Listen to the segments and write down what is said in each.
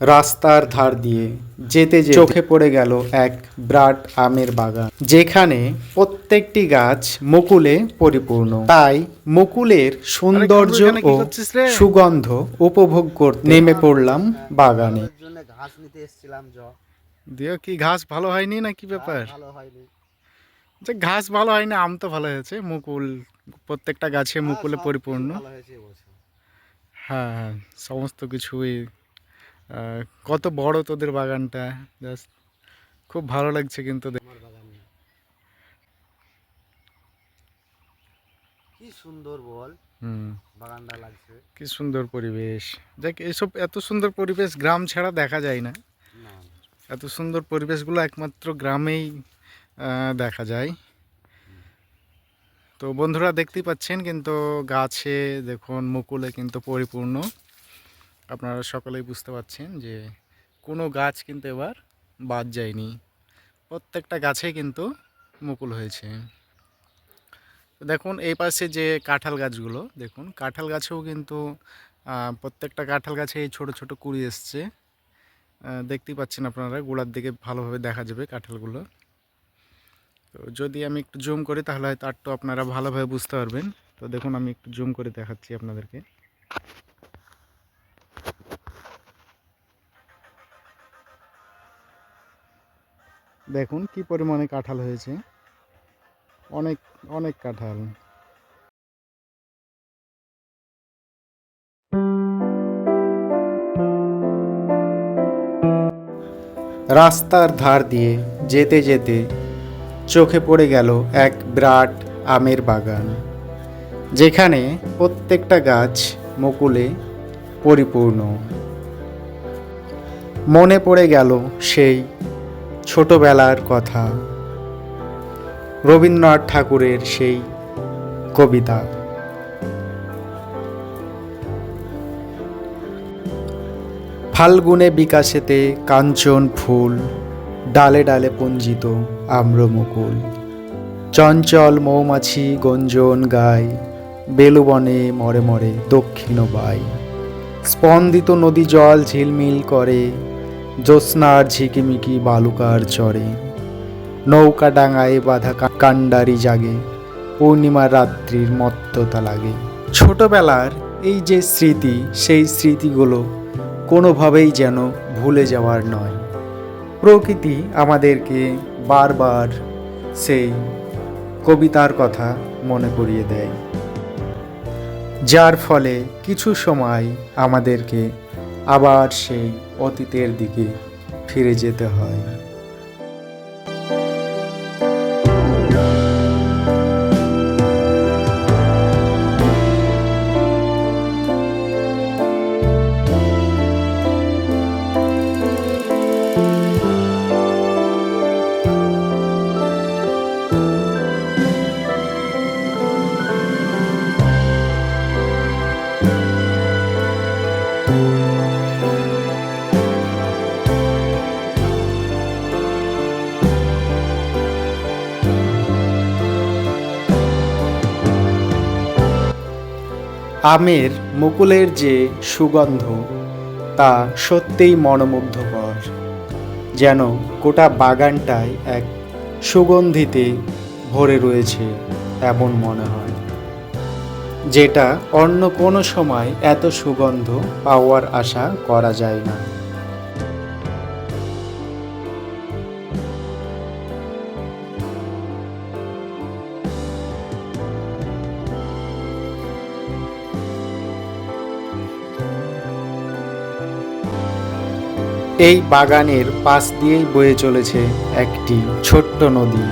রাস্তার ধার দিয়ে যেতে যেতে চোখে পড়ে গেল এক ব্রাট আমের বাগান যেখানে প্রত্যেকটি গাছ মুকুলে পরিপূর্ণ। তাই মুকুলের সৌন্দর্য ও সুগন্ধ উপভোগ করতে নেমে পড়লাম বাগানে। ঘাস নিতে এসেছিলাম দিয়ে কি ঘাস ভালো হয়নি না কি ব্যাপার? ঘাস ভালো হয়নি। যে ঘাস ভালো হয়নি আম তো ভালো হয়েছে মুকুল প্রত্যেকটা গাছে মুকুলে পরিপূর্ণ। ভালো হয়েছে এবছর হ্যাঁ হ্যাঁ সমস্ত কিছুই কত বড় তোদের বাগানটা? জাস্ট খুব ভালো লাগছে কিন্তু কি সুন্দর বল। বাগানটা লাগছে। কি সুন্দর পরিবেশ। দেখ এসব এত সুন্দর পরিবেশ গ্রাম ছাড়া দেখা যায় না। না এত সুন্দর পরিবেশগুলো একমাত্র গ্রামেই দেখা যায়। তো বন্ধুরা দেখতেই পাচ্ছেন কিন্তু গাছে দেখুন মুকুলে কিন্তু পরিপূর্ণ। আপনারা সকলেই বুঝতে পাচ্ছেন যে কোনো গাছ কিন্তু এবার বাদ যায়নি। প্রত্যেকটা গাছে কিন্তু মুকুল হয়েছে। দেখুন, এই পাশে যে কাঁঠাল গাছগুলো, দেখুন, কাঁঠাল গাছেও কিন্তু প্রত্যেকটা কাঁঠাল গাছে এই ছোটো ছোটো কুড়ি এসছে। দেখতেই পাচ্ছেন আপনারা, গোড়ার দিকে ভালোভাবে দেখা যাবে কাঁঠালগুলো। তো যদি আমি একটু জুম করি, তাহলে হয়তো আরটু আপনারা ভালোভাবে বুঝতে পারবেন। তো দেখুন, আমি একটু জুম করে দেখাচ্ছি আপনাদেরকে। দেখুন কি পরিমাণে কাঁঠাল হয়েছে। অনেক অনেক কাঁঠাল। রাস্তার ধার দিয়ে যেতে যেতে চোখে পড়ে গেল এক বিরাট আমের বাগান, যেখানে প্রত্যেকটা গাছ মুকুলে পরিপূর্ণ। মনে পড়ে গেল সেই ছোটবেলার কথা। রবীন্দ্রনাথ ঠাকুরের সেই কবিতা। ফাল্গুনে বিকাশেতে কাঞ্চন ফুল, ডালে ডালে পঞ্জিত আম্রমুকুল। চঞ্চল মৌমাছি গঞ্জন গায়, বেলুবনে মরে মরে দক্ষিণ বাই স্পন্দিত নদী জল ঝিলমিল করে জ্যোৎস্নার ঝিকিমিকি বালুকার চরে। নৌকা ডাঙায় বাঁধা কাণ্ডারি জাগে, পূর্ণিমার রাত্রির মত্ততা লাগে। ছোটবেলার এই যে স্মৃতি, সেই স্মৃতিগুলো কোনোভাবেই যেন ভুলে যাওয়ার নয়। প্রকৃতি আমাদেরকে বারবার সেই কবিতার কথা মনে করিয়ে দেয়। যার ফলে কিছু সময় আমাদেরকে আবার সেই অতীতের দিকে ফিরে যেতে হয়। আমের মুকুলের যে সুগন্ধ, তা সত্যিই মনোমুগ্ধকর। যেন গোটা বাগানটায় এক সুগন্ধিতে ভরে রয়েছে এমন মনে হয়। যেটা অন্য কোনো সময় এত সুগন্ধ পাওয়ার আশা করা যায় না। এই বাগানের পাশ দিয়েই বয়ে চলেছে একটি ছোট্ট নদী।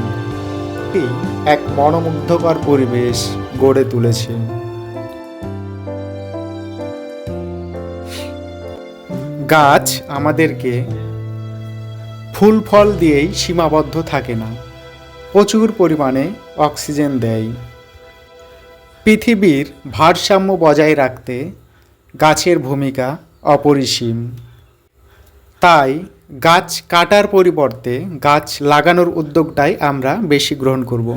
এক মনোমুগ্ধকর পরিবেশ গড়ে তুলেছে। গাছ আমাদেরকে ফুল ফল দিয়েই সীমাবদ্ধ থাকে না। প্রচুর পরিমাণে অক্সিজেন দেয়। পৃথিবীর ভারসাম্য বজায় রাখতে গাছের ভূমিকা অপরিসীম। তাই গাছ কাটার পরিবর্তে গাছ লাগানোর উদ্যোগটাই আমরা বেশি গ্রহণ করব।